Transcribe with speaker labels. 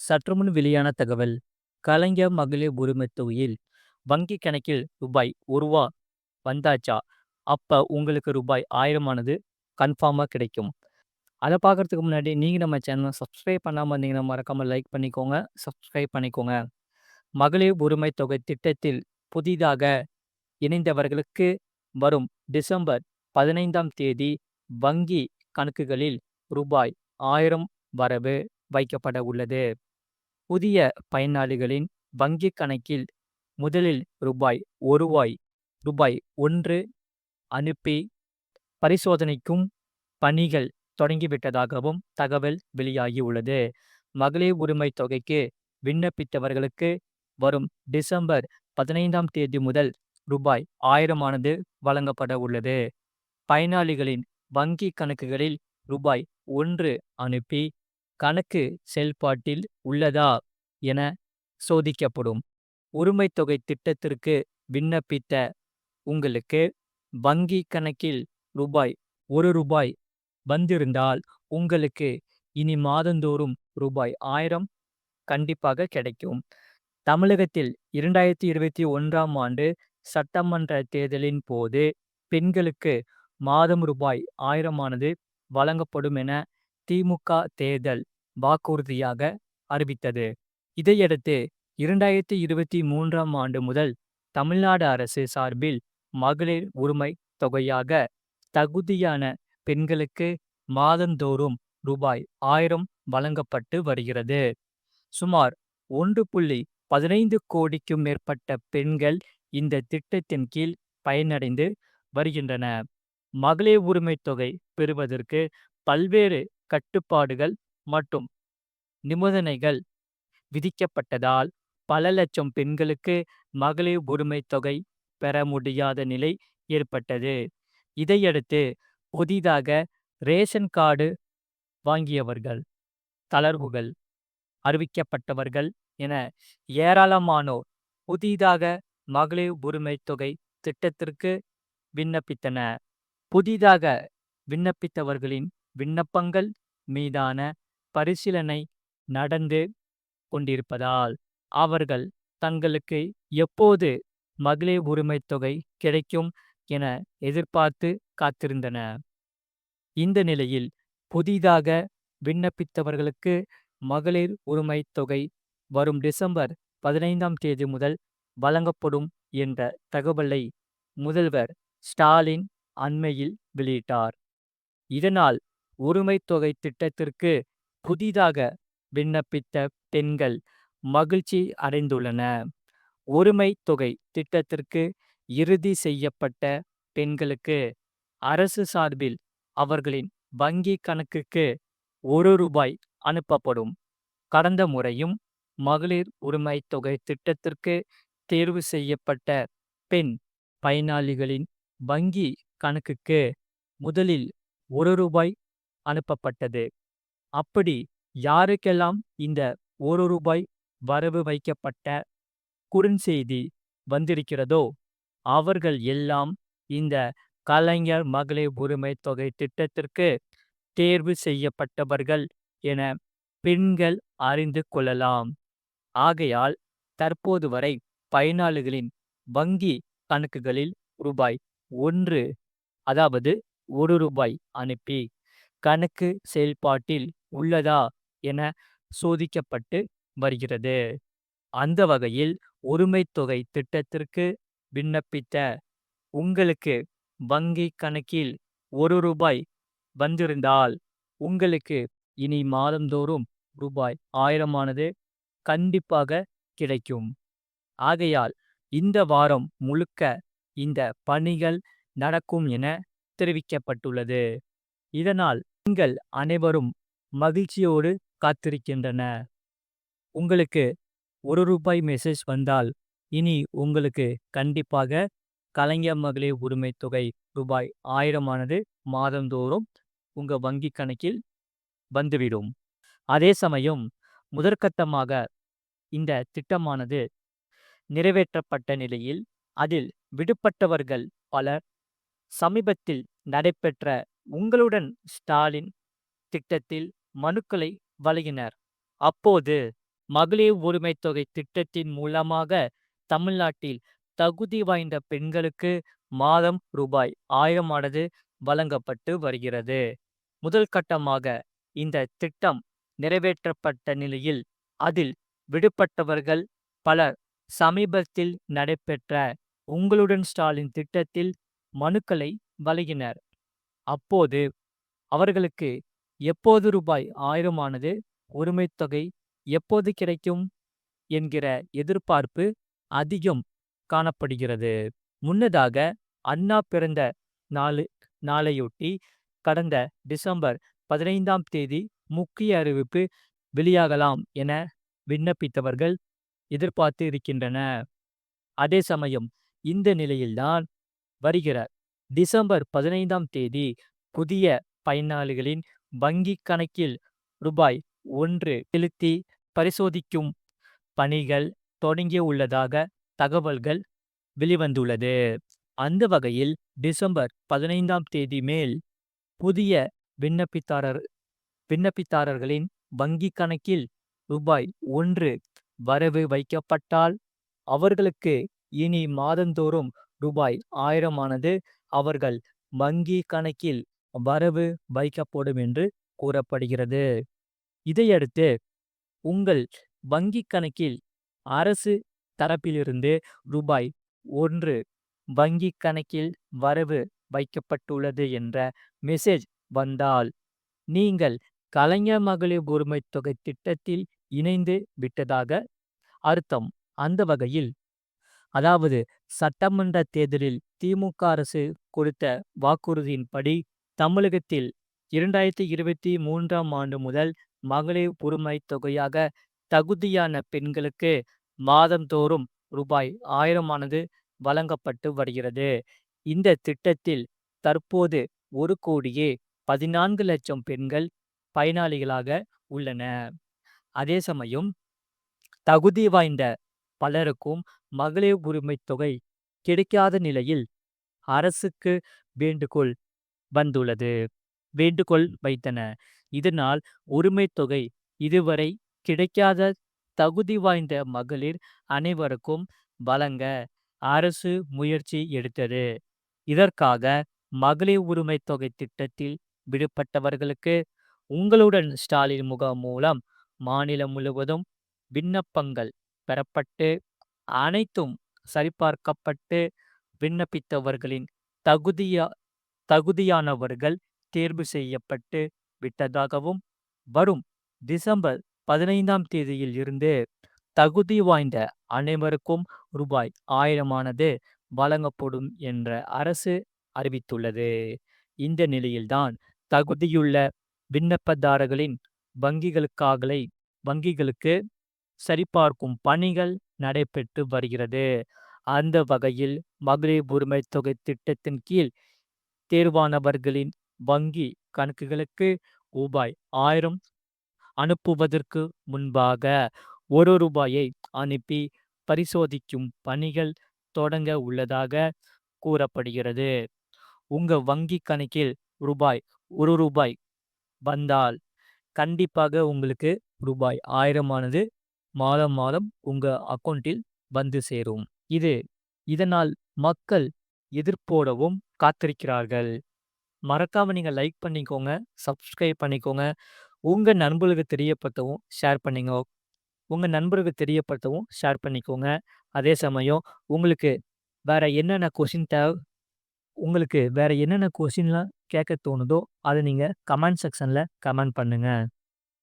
Speaker 1: சற்றுமுன் வெளியான தகவல் கலைஞர் மகளிர் உரிமை தொகையில் வங்கி கணக்கில் ரூபாய் ஒரு ரூபா வந்தாச்சா? அப்போ உங்களுக்கு ரூபாய் ஆயிரமானது கன்ஃபார்மாக கிடைக்கும். அதை பார்க்கறதுக்கு முன்னாடி நீங்கள் நம்ம சேனலை சப்ஸ்கிரைப் பண்ணாமல் இருந்தீங்கன்னா மறக்காமல் லைக் பண்ணிக்கோங்க சப்ஸ்கிரைப் பண்ணிக்கோங்க. மகளிர் உரிமை தொகை திட்டத்தில் புதிதாக இணைந்தவர்களுக்கு வரும் டிசம்பர் பதினைந்தாம் தேதி வங்கி கணக்குகளில் ரூபாய் ஆயிரம் வரவு வைக்கப்பட உள்ளது. புதிய பயனாளிகளின் வங்கிக் கணக்கில் முதலில் ரூபாய் ஒருவாய் ரூபாய் ஒன்று அனுப்பி பரிசோதனைக்கும் பணிகள் தொடங்கிவிட்டதாகவும் தகவல் வெளியாகியுள்ளது. மகளிர் உரிமைத் தொகைக்கு விண்ணப்பித்தவர்களுக்கு வரும் டிசம்பர் பதினைந்தாம் தேதி முதல் ரூபாய் ஆயிரமானது வழங்கப்பட உள்ளது. பயனாளிகளின் வங்கி கணக்குகளில் ரூபாய் ஒன்று அனுப்பி கணக்கு செயல்பாட்டில் உள்ளதா? என சோதிக்கப்படும். உரிமைத்தொகை திட்டத்திற்கு விண்ணப்பித்த உங்களுக்கு வங்கி கணக்கில் ரூபாய் ஒரு ரூபாய் வந்திருந்தால் உங்களுக்கு இனி மாதந்தோறும் ரூபாய் ஆயிரம் கண்டிப்பாக கிடைக்கும். தமிழகத்தில் இரண்டாயிரத்தி இருபத்தி ஒன்றாம் ஆண்டு சட்டமன்ற தேர்தலின் போது பெண்களுக்கு மாதம் ரூபாய் ஆயிரமானது வழங்கப்படும் என திமுக தேர்தல் வாக்குறுதியாக அறிவித்தது. இதையடுத்து இரண்டாயிரத்தி இருபத்தி மூன்றாம் ஆண்டு முதல் தமிழ்நாடு அரசு சார்பில் மகளிர் உரிமை தொகையாக தகுதியான பெண்களுக்கு மாதந்தோறும் ரூபாய் ஆயிரம் வழங்கப்பட்டு வருகிறது. சுமார் ஒன்று புள்ளி பதினைந்து கோடிக்கும் மேற்பட்ட பெண்கள் இந்த திட்டத்தின் கீழ் பயனடைந்து வருகின்றன. மகளிர் உரிமை தொகை பெறுவதற்கு பல்வேறு கட்டுப்பாடுகள் மற்றும் நிபந்தனைகள் விதிக்கப்பட்டதால் பல லட்சம் பெண்களுக்கு மகளிர் உரிமை தொகை பெற முடியாத நிலை ஏற்பட்டது. இதையடுத்து புதிதாக ரேஷன் கார்டு வாங்கியவர்கள் தளர்வுகள் அறிவிக்கப்பட்டவர்கள் என ஏராளமானோர் புதிதாக மகளிர் உரிமை தொகை திட்டத்திற்கு விண்ணப்பித்தன புதிதாக விண்ணப்பித்தவர்களின் விண்ணப்பங்கள் மீதான பரிசீலனை நடந்து கொண்டிருப்பதால் அவர்கள் தங்களுக்கு எப்போது மகளிர் உரிமை தொகை கிடைக்கும் என எதிர்பார்த்து காத்திருந்தன இந்த நிலையில் புதிதாக விண்ணப்பித்தவர்களுக்கு மகளிர் உரிமை தொகை வரும் டிசம்பர் பதினைந்தாம் தேதி முதல் வழங்கப்படும் என்ற தகவலை முதல்வர் ஸ்டாலின் அண்மையில் வெளியிட்டார். இதனால் உரிமை தொகை திட்டத்திற்கு புதிதாக விண்ணப்பித்த பெண்கள் மகிழ்ச்சி அடைந்துள்ளன. ஒருமை தொகை திட்டத்திற்கு இறுதி செய்யப்பட்ட பெண்களுக்கு அரசு சார்பில் அவர்களின் வங்கி கணக்குக்கு ஒரு ரூபாய் அனுப்பப்படும். கடந்த முறையும் மகளிர் உரிமை தொகை திட்டத்திற்கு தேர்வு செய்யப்பட்ட பெண் பயனாளிகளின் வங்கி கணக்குக்கு முதலில் ஒரு ரூபாய் அனுப்பப்பட்டது. அப்படி யாருக்கெல்லாம் இந்த ஒரு ரூபாய் வரவு வைக்கப்பட்ட குறுஞ்செய்தி வந்திருக்கிறதோ அவர்கள் எல்லாம் இந்த கலைஞர் மகளிர் உரிமை தொகை திட்டத்திற்கு தேர்வு செய்யப்பட்டவர்கள் என பெண்கள் அறிந்து கொள்ளலாம். ஆகையால் தற்போது வரை பயனாளிகளின் வங்கி கணக்குகளில் ரூபாய் ஒன்று அதாவது ஒரு ரூபாய் அனுப்பி கணக்கு செயல்பாட்டில் உள்ளதா என சோதிக்கப்பட்டு வருகிறது. அந்த வகையில் ஒருமைத்தொகை திட்டத்திற்கு விண்ணப்பித்த உங்களுக்கு வங்கி கணக்கில் ஒரு ரூபாய் வந்திருந்தால் உங்களுக்கு இனி மாதந்தோறும் ரூபாய் ஆயிரமானது கண்டிப்பாக கிடைக்கும். ஆகையால் இந்த வாரம் முழுக்க இந்த பணிகள் நடக்கும் என தெரிவிக்கப்பட்டுள்ளது. இதனால் நீங்கள் அனைவரும் மகிழ்ச்சியோடு காத்திருக்கின்றன. உங்களுக்கு ஒரு ரூபாய் மெசேஜ் வந்தால் இனி உங்களுக்கு கண்டிப்பாக கலைஞர் மகளிர் உரிமை தொகை ரூபாய் ஆயிரமானது மாதந்தோறும் உங்க வங்கி கணக்கில் வந்துவிடும். அதே சமயம் முதற்கட்டமாக இந்த திட்டமானது நிறைவேற்றப்பட்ட நிலையில் அதில் விடுபட்டவர்கள் பலர் சமீபத்தில் நடைபெற்ற உங்களுடன் ஸ்டாலின் திட்டத்தில் மனுக்களை வழங்கினர். அப்போது மகளிர் உரிமை தொகை திட்டத்தின் மூலமாக தமிழ்நாட்டில் தகுதி வாய்ந்த பெண்களுக்கு மாதம் ரூபாய் ஆயிரமானது வழங்கப்பட்டு வருகிறது. முதல் கட்டமாக இந்த திட்டம் நிறைவேற்றப்பட்ட நிலையில் அதில் விடுபட்டவர்கள் பலர் சமீபத்தில் நடைபெற்ற உங்களுடன் ஸ்டாலின் திட்டத்தில் மனுக்களை வழங்கினர். அப்போது அவர்களுக்கு எப்போது ரூபாய் ஆயிரமானது ஒருமைத்தொகை எப்போது கிடைக்கும்? என்கிற எதிர்பார்ப்பு அதிகம் காணப்படுகிறது. முன்னதாக அண்ணா பிறந்த நாளு நாளையொட்டி கடந்த டிசம்பர் பதினைந்தாம் தேதி முக்கிய அறிவிப்பு வெளியாகலாம் என விண்ணப்பித்தவர்கள் எதிர்பார்த்து இருக்கின்றன அதே சமயம் இந்த நிலையில்தான் வருகிற டிசம்பர் பதினைந்தாம் தேதி புதிய பயனாளிகளின் வங்கிக் கணக்கில் ரூபாய் ஒன்று செலுத்தி பரிசோதிக்கும் பணிகள் தொடங்கியுள்ளதாக தகவல்கள் வெளிவந்துள்ளது. அந்த வகையில் டிசம்பர் பதினைந்தாம் தேதி மேல் புதிய விண்ணப்பித்தாரர் விண்ணப்பித்தாரர்களின் வங்கிக் கணக்கில் ரூபாய் ஒன்று வரவு வைக்கப்பட்டால் அவர்களுக்கு இனி மாதந்தோறும் ரூபாய் ஆயிரமானது அவர்கள் வங்கி கணக்கில் வரவு வைக்கப்படும் என்று கூறப்படுகிறது. இதையடுத்து உங்கள் வங்கிக் கணக்கில் அரசு தரப்பிலிருந்து ரூபாய் ஒன்று வங்கிக் கணக்கில் வரவு வைக்கப்பட்டுள்ளது என்ற மெசேஜ் வந்தால் நீங்கள் கலைஞர் மகளிர் உரிமை தொகை திட்டத்தில் இணைந்து விட்டதாக அர்த்தம். அந்த வகையில் அதாவது சட்டமன்ற தேர்தலில் திமுக அரசு கொடுத்த வாக்குறுதியின்படி தமிழகத்தில் இரண்டாயிரத்தி இருபத்தி மூன்றாம் ஆண்டு முதல் மகளிர் உரிமை தொகையாக தகுதியான பெண்களுக்கு மாதந்தோறும் ரூபாய் ஆயிரமானது வழங்கப்பட்டு வருகிறது. இந்த திட்டத்தில் தற்போது ஒரு கோடியே பதினான்கு லட்சம் பெண்கள் பயனாளிகளாக உள்ளன. அதே சமயம் தகுதி வாய்ந்த பலருக்கும் மகளிர் உரிமை தொகை கிடைக்காத நிலையில் அரசுக்கு வேண்டுகோள் வந்துள்ளது. வேண்டுகோள் வைத்தன. இதனால் உரிமை தொகை இதுவரை கிடைக்காத தகுதி வாய்ந்த மகளிர் அனைவருக்கும் வழங்க அரசு முயற்சி எடுத்தது. இதற்காக மகளிர் உரிமை தொகை திட்டத்தில் விடுபட்டவர்களுக்கு உங்களுடன் ஸ்டாலின் முகாம் மூலம் மாநிலம் முழுவதும் விண்ணப்பங்கள் பெறப்பட்டு அனைத்தும் சரிபார்க்கப்பட்டு விண்ணப்பித்தவர்களின் தகுதியா தகுதியானவர்கள் தேர்வு செய்யப்பட்டு விட்டதாகவும் வரும் டிசம்பர் பதினைந்தாம் தேதியில் இருந்து தகுதி வாய்ந்த அனைவருக்கும் ரூபாய் ஆயிரமானது வழங்கப்படும் என்ற அரசு அறிவித்துள்ளது. இந்த நிலையில்தான் தகுதியுள்ள விண்ணப்பதாரர்களின் வங்கிகளுக்காகலை வங்கிகளுக்கு சரிபார்க்கும் பணிகள் நடைபெற்று வருகிறது. அந்த வகையில் மகளிர் உரிமை தொகை திட்டத்தின் கீழ் தேர்வானவர்களின் வங்கி கணக்குகளுக்கு ரூபாய் ஆயிரம் அனுப்புவதற்கு முன்பாக ஒரு ரூபாயை அனுப்பி பரிசோதிக்கும் பணிகள் தொடங்க உள்ளதாக கூறப்படுகிறது. உங்கள் வங்கி கணக்கில் ரூபாய் ஒரு ரூபாய் வந்தால் கண்டிப்பாக உங்களுக்கு ரூபாய் ஆயிரமானது மாதம் மாதம் உங்கள் அக்கௌண்ட்டில் வந்து சேரும். இது இதனால் மக்கள் எதிர்ப்போடவும் காத்திருக்கிறார்கள். மறக்காம நீங்கள் லைக் பண்ணிக்கோங்க சப்ஸ்கிரைப் பண்ணிக்கோங்க. உங்கள் நண்பர்களுக்கு தெரியப்படுத்தவும் ஷேர் பண்ணிங்க உங்கள் நண்பர்களுக்கு தெரியப்படுத்தவும் ஷேர் பண்ணிக்கோங்க. அதே சமயம் உங்களுக்கு வேறு என்னென்ன கொஷின் தேவை உங்களுக்கு வேற என்னென்ன கொஷின்லாம் கேட்க தோணுதோ அதை நீங்கள் கமெண்ட் செக்ஷனில் கமெண்ட் பண்ணுங்கள்